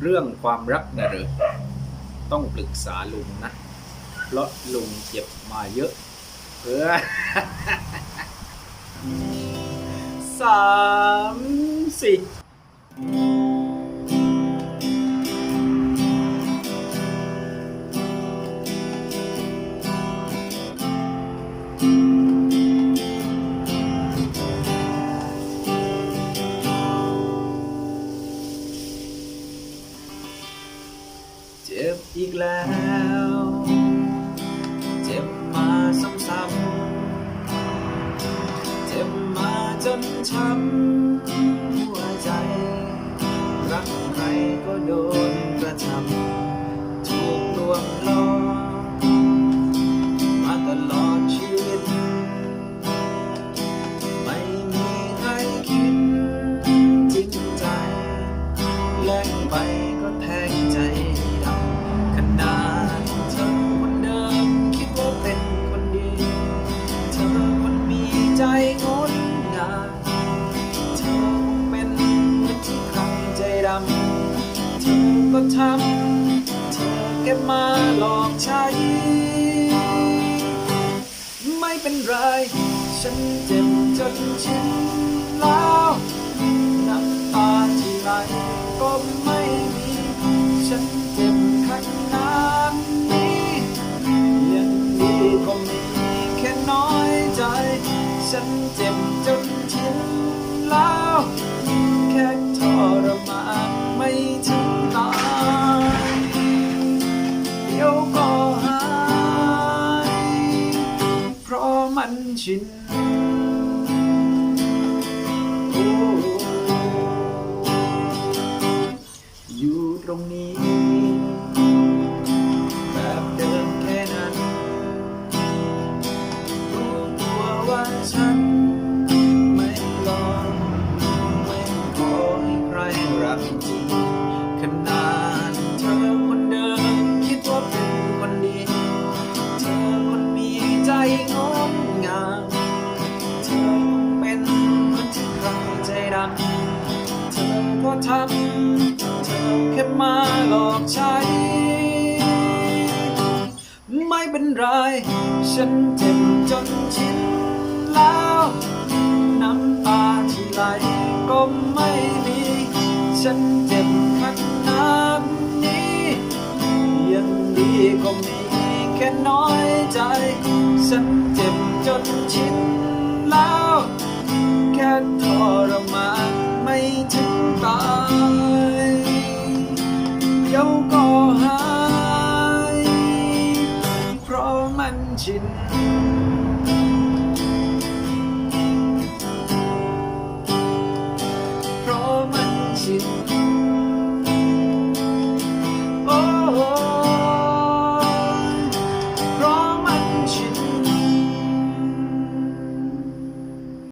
เรื่องความรักนะเหรือต้องปรึกษาลุงนะ เพราะลุงเจ็บมาเยอะเออสามสี่ เจ็บอีกแล้ว เจ็บมาซ้ำๆเจ็บมาจนช้ำหัวใจ งดงามเธอเป็นเหมือนที่ใครใจดำเธอก็ทำเธอแกมาหลอกใช้ ไม่เป็นไร ฉันเจ็บจนชินแล้ว ฉันเจ็บจนชินแล้วแค่ทรมานไม่ถึงตายเดี๋ยวก็หาย เพราะมันชินอยู่ตรงนี้ รรักจริงขนาดเธอคนเดิมคิดว่าเป็นคนดีเธอคนมีใจงดงามเธอเป็นคนที่ใครใจดำเธอก็ทำเธอแค่มาหลอกใช้ไม่เป็นไร ฉันเจ็บจนชิน ฉันเจ็บขนาดนี้ยังดีก็มีแค่น้อยใจ ฉันเจ็บจนชินแล้ว แค่ทรมานไม่ถึงตายเดี๋ยวก็หาย เพราะมันชิน